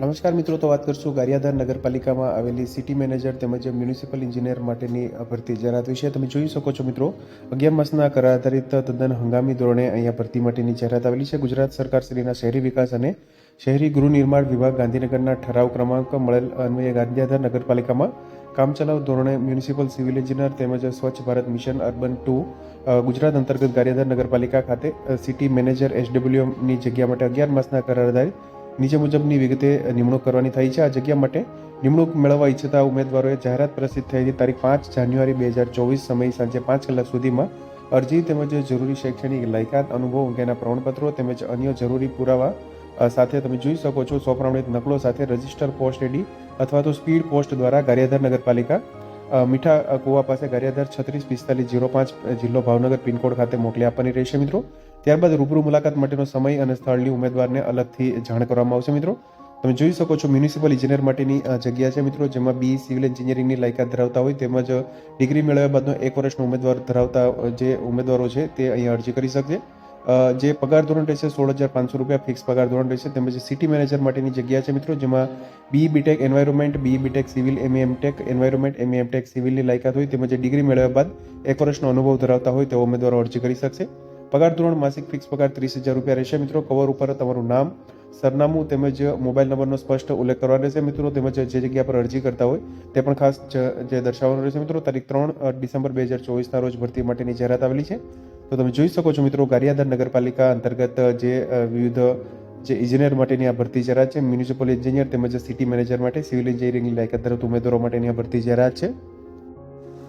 નમસ્કાર મિત્રો, તો વાત કરશું ગારિયાધાર નગરપાલિકામાં આવેલી સિટી મેનેજર તેમજ મ્યુનિસિપલ ઇન્જિનિયર માટેની ભરતી. જાહેરાત વિશે તમે જોઈ શકો છો મિત્રો, અગિયાર માસના કરાર આધારિત તદ્દન હંગામી ધોરણે અહીંયા ભરતી માટેની જાહેરાત આવેલી છે. ગુજરાત સરકાર શ્રીના શહેરી વિકાસ અને શહેરી ગૃહ નિર્માણ વિભાગ ગાંધીનગરના ઠરાવ ક્રમાંક મળેલ અન્વયે ગાંધીધાર નગરપાલિકામાં કામચલાઉ ધોરણે મ્યુનિસિપલ સિવિલ એન્જિનિયર તેમજ Swachh Bharat mission urban two Gujarat અંતર્ગત ગારિયાધાર નગરપાલિકા ખાતે સિટી મેનેજર એસડબ્લ્યુએમની જગ્યા માટે અગિયાર માસના કરાર આધારિત નીચે મુજબની વિગતે નિમણૂક કરવાની થઈ છે. આ જગ્યા માટે નિમણૂક મેળવવા ઈચ્છતા ઉમેદવારોએ જાહેરાત પ્રસિદ્ધ થયેલી તારીખ પાંચ જાન્યુઆરી બે હજાર ચોવીસ સમય સાંજે પાંચ કલાક સુધીમાં અરજી તેમજ જરૂરી શૈક્ષણિક લાયકાત, અનુભવ અંગેના પ્રમાણપત્રો તેમજ અન્ય જરૂરી પુરાવા સાથે તમે જોઈ શકો છો સોંપણીત નકલો સાથે રજિસ્ટર પોસ્ટ એડી અથવા તો સ્પીડ પોસ્ટ દ્વારા ગારિયાધાર નગરપાલિકા મીઠા કુવા પાસે ગારિયાધાર છત્રીસ પિસ્તાલીસ જીરો પાંચ જિલ્લો ભાવનગર પિનકોડ ખાતે મોકલી આપવાની રહેશે મિત્રો. ત્યારબાદ રૂબરૂ મુલાકાત માટેનો સમય અને સ્થળની ઉમેદવારને અલગથી જાણ કરવામાં આવશે મિત્રો. તમે જોઈ શકો છો મ્યુનિસિપલ ઇજનેર માટેની જગ્યા છે મિત્રો, જેમાં બી સિવિલ એન્જિનિયરિંગની લાયકાત ધરાવતા હોય તેમજ ડિગ્રી મેળવ્યા બાદનો એક વર્ષનો ઉમેદવાર ધરાવતા જે ઉમેદવારો છે તે અહીંયા અરજી કરી શકશે. જે પગાર ધોરણ રહેશે સોળ હજાર પાંચસો રૂપિયા, ફિક્સ પગાર ધોરણ રહેશે તેમજ સિટી મેનેજર માટેની જગ્યા છે મિત્રો, જેમાં B BTech environment, B BTech civil, M MTech environment, M MTech સિવિલની લાયકાત હોય તેમજ ડિગ્રી મેળવ્યા બાદ એક વર્ષનો અનુભવ ધરાવતા હોય તેવો ઉમેદવારો અરજી કરી શકશે. પગાર ધોરણ માસિક ફિક્સ પગાર ત્રીસ હજાર રૂપિયા રહેશે. મિત્રો કવર ઉપર તમારું નામ, સરનામું તેમજ મોબાઈલ નંબરનો સ્પષ્ટ ઉલ્લેખ કરવાનો રહેશે. મિત્રો, તેમજ જે જગ્યા પર અરજી કરતા હોય તે પણ ખાસ જે દર્શાવવાનું રહેશે. મિત્રો, તારીખ ત્રણ ડિસેમ્બર બે હજાર ચોવીસના રોજ ભરતી માટેની જાહેરાત આવેલી છે. તો તમે જોઈ શકો છો મિત્રો, ગારિયાધાર નગરપાલિકા અંતર્ગત જે વિવિધ, જે ઇજનેર માટેની આ ભરતી જાહેરાત છે. મ્યુનિસિપલ એન્જિનિયર તેમજ સિટી મેનેજર માટે સિવિલ એન્જિનિયરિંગની લાયકાત ધરાવતા ઉમેદવારો માટેની આ ભરતી જાહેરાત છે.